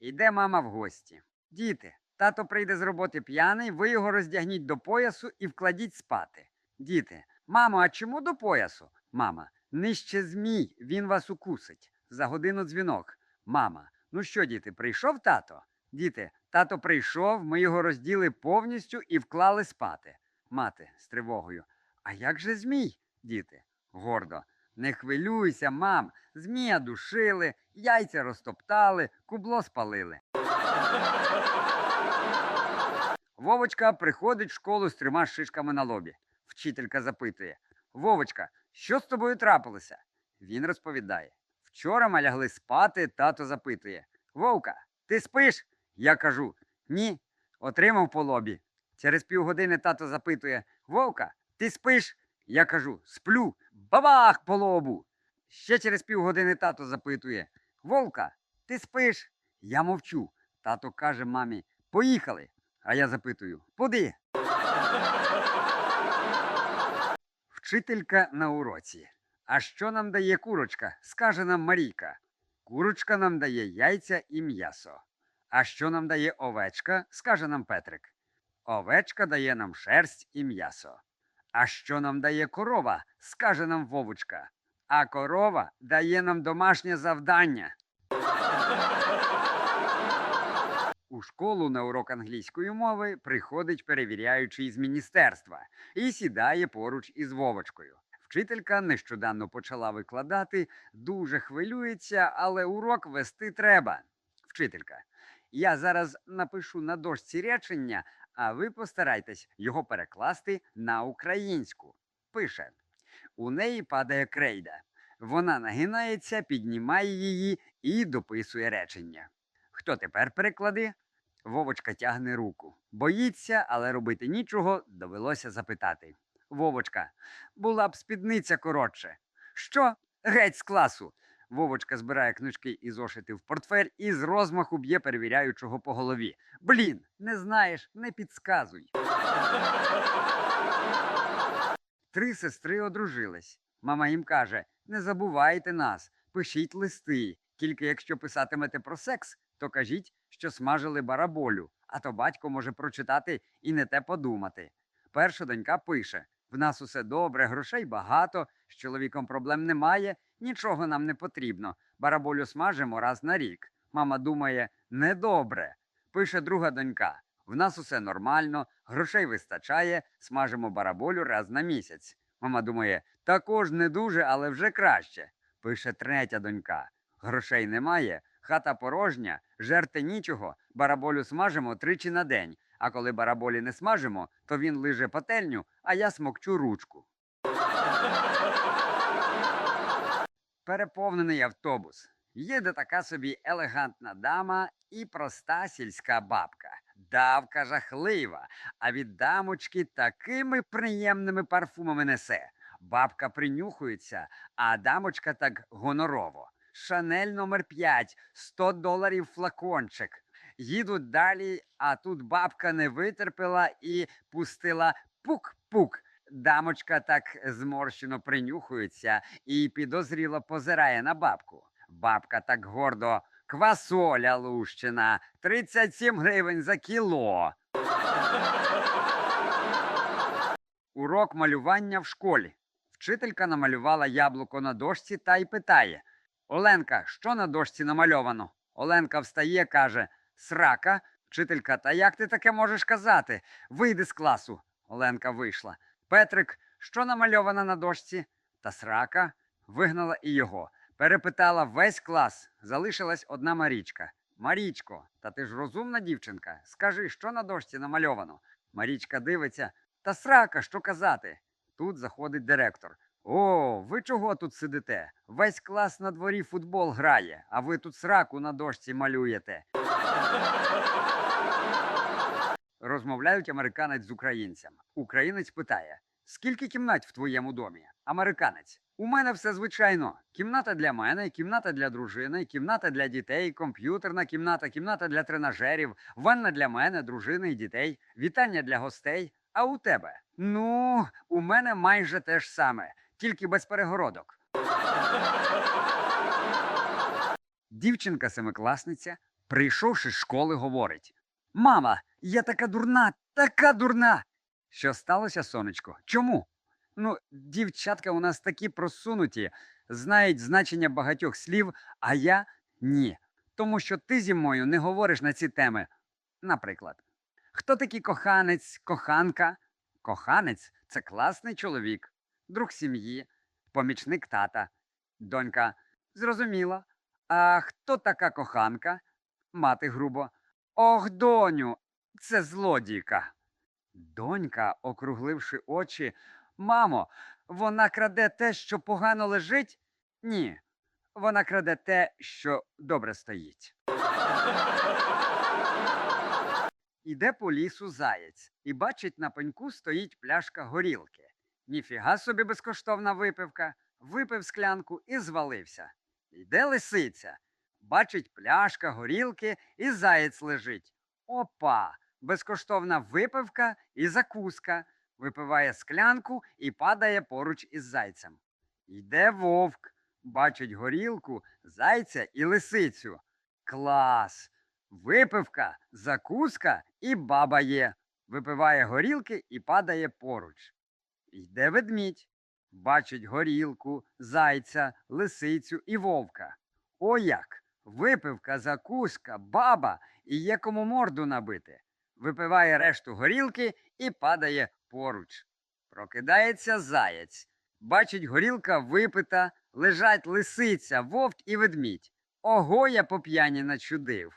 Іде мама в гості. Діти, тато прийде з роботи п'яний, ви його роздягніть до поясу і вкладіть спати. Діти, мамо, а чому до поясу? Мама, нижче змій, він вас укусить. За годину дзвінок. Мама, ну що, діти, прийшов тато? Діти, тато прийшов, ми його розділи повністю і вклали спати. Мати з тривогою. А як же змій? Діти, гордо. Не хвилюйся, мам. Змія душили, яйця розтоптали, кубло спалили. Вовочка приходить в школу з трьома шишками на лобі. Вчителька запитує: Вовочка, що з тобою трапилося? Він розповідає: Вчора ми лягли спати, тато запитує: Вовка, ти спиш? Я кажу: Ні. Отримав по лобі. Через півгодини тато запитує: Вовка, ти спиш? Я кажу: Сплю. Бабах по лобу. Ще через півгодини тато запитує: Вовка, ти спиш? Я мовчу. Тато каже мамі: Поїхали. А я запитую: Куди? Вчителька на уроці. А що нам дає курочка? скаже нам Марійка. Курочка нам дає яйця і м'ясо. А що нам дає овечка? скаже нам Петрик. Овечка дає нам шерсть і м'ясо. А що нам дає корова? скаже нам Вовочка. А корова дає нам домашнє завдання. У школу на урок англійської мови приходить перевіряючий з міністерства і сідає поруч із Вовочкою. Вчителька нещодавно почала викладати, дуже хвилюється, але урок вести треба. Вчителька, я зараз напишу на дошці речення, а ви постарайтесь його перекласти на українську. Пише: у неї падає крейда. Вона нагинається, піднімає її і дописує речення. Хто тепер переклади? Вовочка тягне руку. Боїться, але робити нічого, довелося запитати. Вовочка, була б спідниця коротше. Що? Геть з класу. Вовочка збирає книжки і зошити в портфель і з розмаху б'є перевіряючого по голові. Блін, не знаєш, не підсказуй. Три сестри одружились. Мама їм каже: не забувайте нас, пишіть листи. Тільки якщо писатимете про секс, то кажіть, що смажили бараболю, а то батько може прочитати і не те подумати. Перша донька пише: в нас усе добре, грошей багато, з чоловіком проблем немає, нічого нам не потрібно. Бараболю смажимо раз на рік. Мама думає, недобре. Пише друга донька: в нас усе нормально, грошей вистачає, смажимо бараболю раз на місяць. Мама думає, також не дуже, але вже краще. Пише третя донька: грошей немає, хата порожня, жерти нічого, бараболю смажимо тричі на день. А коли бараболі не смажимо, то він лиже пательню, а я смокчу ручку. Переповнений автобус. Їде така собі елегантна дама і проста сільська бабка. Давка жахлива, а від дамочки такими приємними парфумами несе. Бабка принюхується, а дамочка так гонорово. Шанель номер 5, 100 доларів флакончик. Їдуть далі, а тут бабка не витерпіла і пустила пук-пук. Дамочка так зморщено принюхується і підозріло позирає на бабку. Бабка так гордо. Квасоля лущина, 37 гривень за кіло. Урок малювання в школі. Вчителька намалювала яблуко на дошці та й питає: Оленка, що на дошці намальовано? Оленка встає, каже: Срака. Вчителька, та як ти таке можеш казати? Вийди з класу. Оленка вийшла. Петрик, що намальовано на дошці? Та срака вигнала і його. Перепитала весь клас. Залишилась одна Марічка. Марічко, та ти ж розумна дівчинка. Скажи, що на дошці намальовано? Марічка дивиться. Та срака, що казати? Тут заходить директор. О, ви чого тут сидите? Весь клас на дворі футбол грає, а ви тут сраку на дошці малюєте. Розмовляють американець з українцем. Українець питає: скільки кімнат в твоєму домі? Американець. У мене все звичайно. Кімната для мене, кімната для дружини, кімната для дітей, комп'ютерна кімната, кімната для тренажерів, ванна для мене, дружини і дітей, вітання для гостей. А у тебе? Ну, у мене майже те ж саме, тільки без перегородок. Дівчинка семикласниця Прийшовши з школи, говорить: Мама, я така дурна, така дурна. Що сталося, сонечко? Чому? Ну, дівчатка у нас такі просунуті, знають значення багатьох слів, а я ні. Тому що ти зі мною не говориш на ці теми. Наприклад, хто такий коханець, коханка? Коханець це класний чоловік, друг сім'ї, помічник тата. Донька, зрозуміло. А хто така коханка? Мати грубо. Ох, доню, це злодійка. Донька, округливши очі, мамо, вона краде те, що погано лежить? Ні. Вона краде те, що добре стоїть. Іде по лісу заєць і бачить на пеньку стоїть пляшка горілки. Ніфіга собі безкоштовна випивка, випив склянку і звалився. Йде лисиця, бачить пляшка горілки і заєць лежить. Опа! Безкоштовна випивка і закуска. Випиває склянку і падає поруч із зайцем. Йде вовк, бачить горілку, зайця і лисицю. Клас! Випивка, закуска і баба є. Випиває горілки і падає поруч. Йде ведмідь, бачить горілку, зайця, лисицю і вовка. О як! Випивка, закуска, баба і є кому морду набити. Випиває решту горілки і падає поруч. Прокидається заєць. Бачить, горілка випита, лежать лисиця, вовк і ведмідь. Ого, я по п'яні начудив.